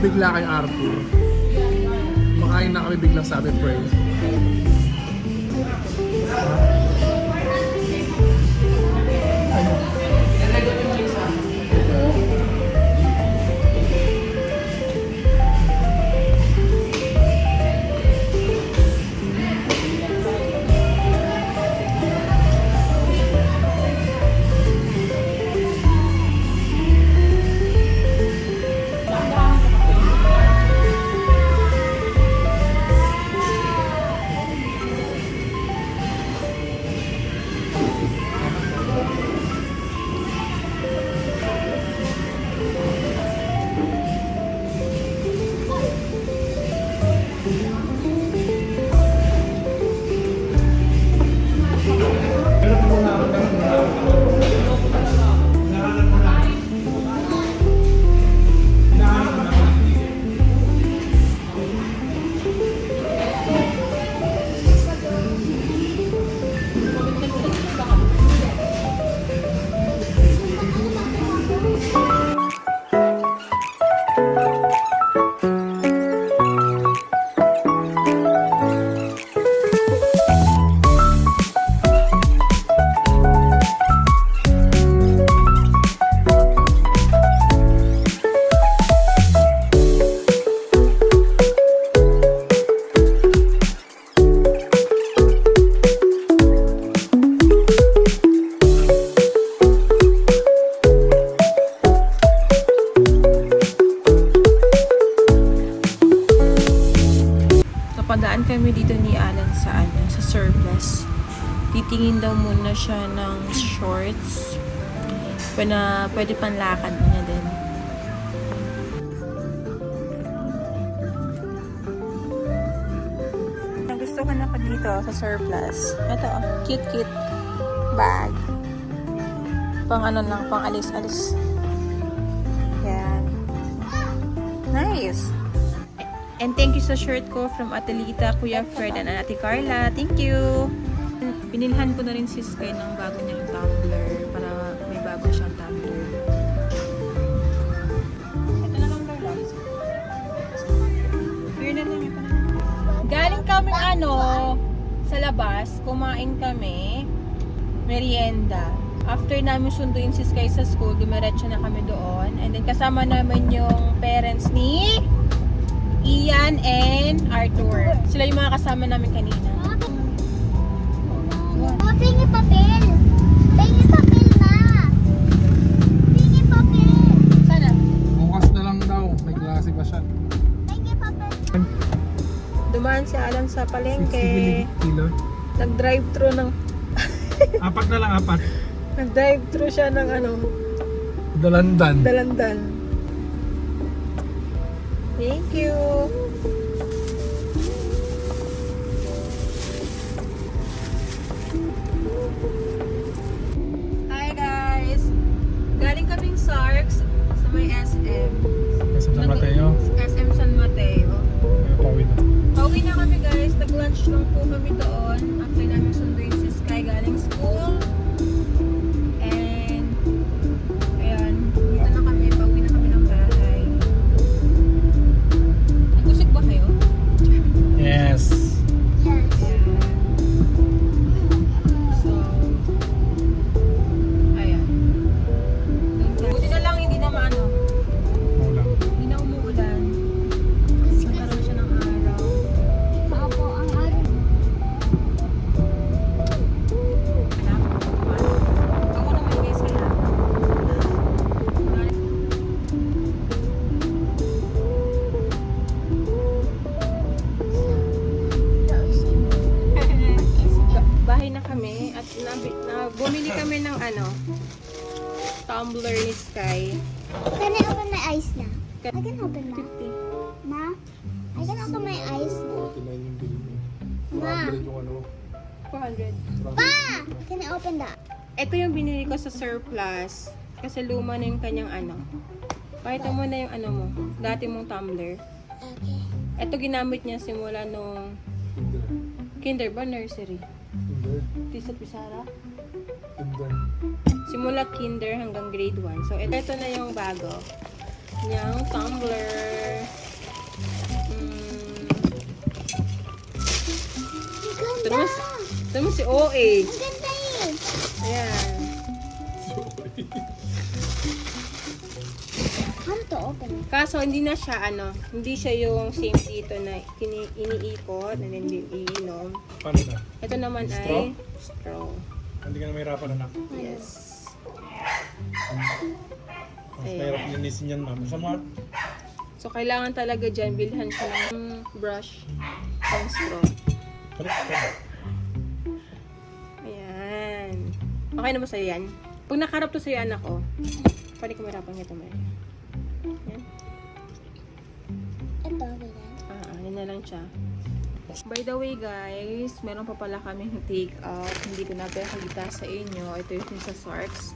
bigla kay Arthur. Makain na kami biglang sabi praise. Siya ng shorts. Pwede, pwede panlakad niya din. Gusto ko na pa dito sa surplus. Ito, oh, cute cute bag. Pang ano lang, pang alis-alis. Yan. Nice. And thank you sa shirt ko from Atelita, Kuya Fred, and Ate Carla. Thank you! Pinilhan ko na rin si Sky ng bago niyang tumbler para may bago siyang tumbler. Ito na lang na lang, ito na lang. Galing kami ano, sa labas, kumain kami, merienda. After namin sunduin si Sky sa school, dumiretso na kami doon. And then kasama namin yung parents ni Ian and Arthur. Sila yung mga kasama namin kanina. Oh, tingin papel. Tingin papel na. Tingin papel. Sana? Bukas na lang daw. May klase pa siya. Tingin papel. Dumaan si Alan sa palengke. Nag-drive-thru ng... Apat na lang, apat. Nag-drive-thru siya ng ano, Dalandan. dalandan. Thank you. Mateo. SM San Mateo. May pauwi na. Pauwi na kami guys. Nag-lunch lang po kami doon. After namin sunduin si Sky galing school. Ni Sky. Can I open my eyes na? I can open na. 50. Ma? I can open my eyes na. 49 yung bill mo. Ma? 100 yung ano. 400. Pa! Can I open that? ito yung binili ko sa surplus. Kasi luma na yung kanyang ano. Pakita mo na yung ano mo. Dati mong tumbler. Okay. Ito ginamit niya simula nung Tinder. kinder ba? Nursery? Tinder. Tisa Pisara? Tinder. Simula kinder hanggang grade 1. So, ito, ito na yung bago. Yung tumbler. Mm, ito naman, si- ito naman si OA. Ang ganda yun! Ayan. Kaso, hindi na siya, ano, hindi siya yung same dito na kini, iniikot na hindi iinom. Paano na? Ito naman Straw? ay straw. Hindi ka na mahirapan anak. Yes. Mas Ayan. mahirap linisin yan ma'am. Sa mga So, kailangan talaga dyan, bilhan siya ng brush ng straw. Ayan. Okay na ba sa'yo yan? Pag nakarap to sa'yo, anak ko, pwede ko mahirapan ito, Mary. Yan. Ito, ganyan. Ah, ano na lang siya. By the way, guys, meron pa pala kaming take out. Hindi ko na pinakita sa inyo. Ito yung sa Sarks.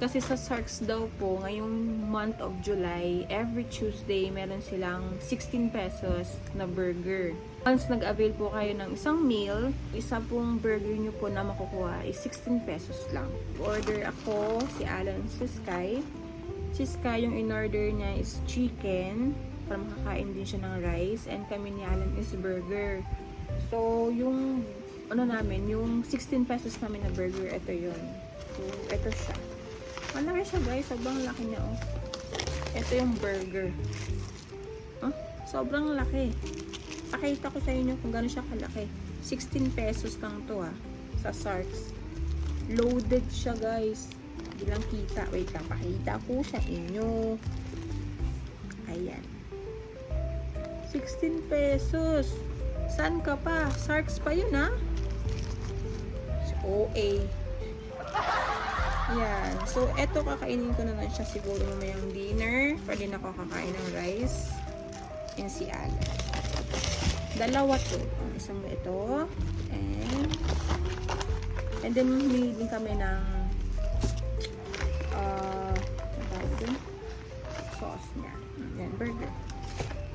Kasi sa Sarks daw po, ngayong month of July, every Tuesday, meron silang 16 pesos na burger. Once nag-avail po kayo ng isang meal, isa pong burger nyo po na makukuha is 16 pesos lang. Order ako, si Alan sa Sky. Si Sky, yung in-order niya is chicken para makakain din siya ng rice and kami ni Alan is burger. So, yung ano namin, yung 16 pesos namin na burger, ito yun. So, ito siya. Malaki siya guys, sobrang laki niya oh. Ito yung burger. Huh? Sobrang laki. Pakita ko sa inyo kung gaano siya kalaki. 16 pesos lang to ah, sa Sarks. Loaded siya guys. Hindi kita. Wait lang, pakita ko sa inyo. Ayan. 16 pesos. Saan ka pa? Sarks pa yun, ha? OA. Yan. So, eto kakainin ko na lang siya siguro mamayang dinner. Pwede na ako kakain ng rice. And si Alan. Dalawa to. Ang isang ito. And, and then, humingi din kami ng uh, sauce niya. Yan, burger.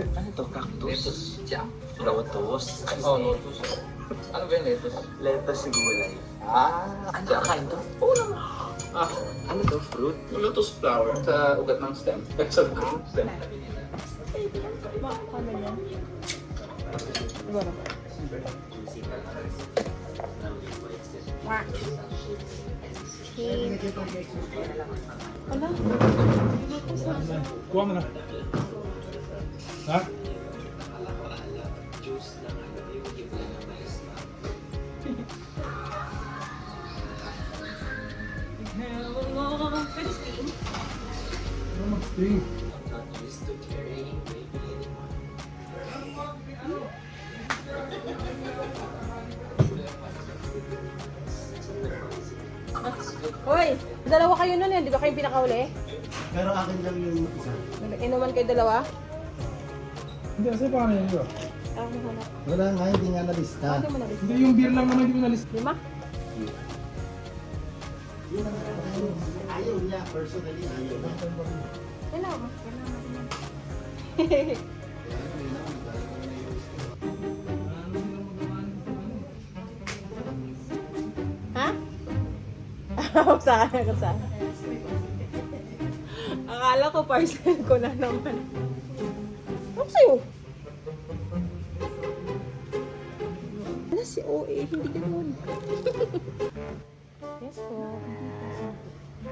Ano to? Cactus? Lettuce. Yeah. Lotus. Oh, lotus. Ano ba yung lettuce? Lettuce gulay. Ah, ano kain to? Oo naman. Ah, ano to? Fruit? Lotus flower sa ugat ng stem. sa ugat ng stem. Ano yan? Siguro. Wah. Ano? Kuha mo na. Ha? Ano mag-stay? Hoy! Dalawa kayo nun yan. Di ba kayo pinakauli? Pero akin lang yung isa. Inuman kayo dalawa? Hindi, kasi paano yun yun? Ah, mahanap. Wala nga, hindi nga nalista. Ano mo na Hindi, yung beer lang naman hindi mo nalis. Lima? Yun ang ayaw niya, personally ayaw niya. Kailangan. Kailangan mo. Ha? Saan ka saan? Akala ko parcel ko na naman. Ano sa'yo? Wala si OA, hindi ganun. yes po.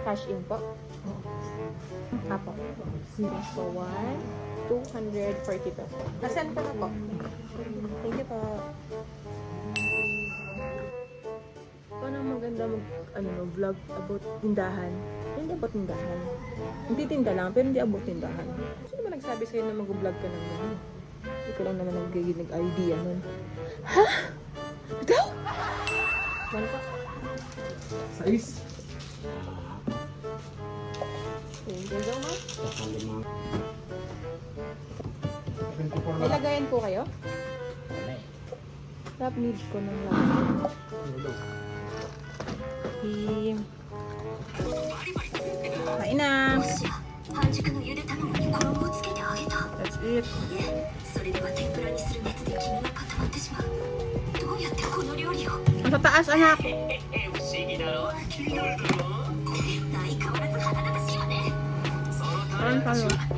Cash in po. Apo. So, one, 240 pesos. Nasaan ko na po? Thank you po. Paano maganda mag, ano, no, vlog about tindahan? Hindi abot tindahan. Hindi tinda lang, pero hindi abot tindahan. Sino nagsabi sa'yo na mag-vlog ka ng gano'n? Ikaw lang naman nag- nag-idea nun. Ha? Ikaw? Wala pa. Sais. Thank you so much. 24 May lang. lagayan po kayo? Lap need ko ng lagayan. Him. Kain na. た That's it. それでは天ぷらにする熱で黄身が固まってしまうどうやってこの料理を？Nasa taas, anak. 相変わらず腹立たしいわね Ano tayo?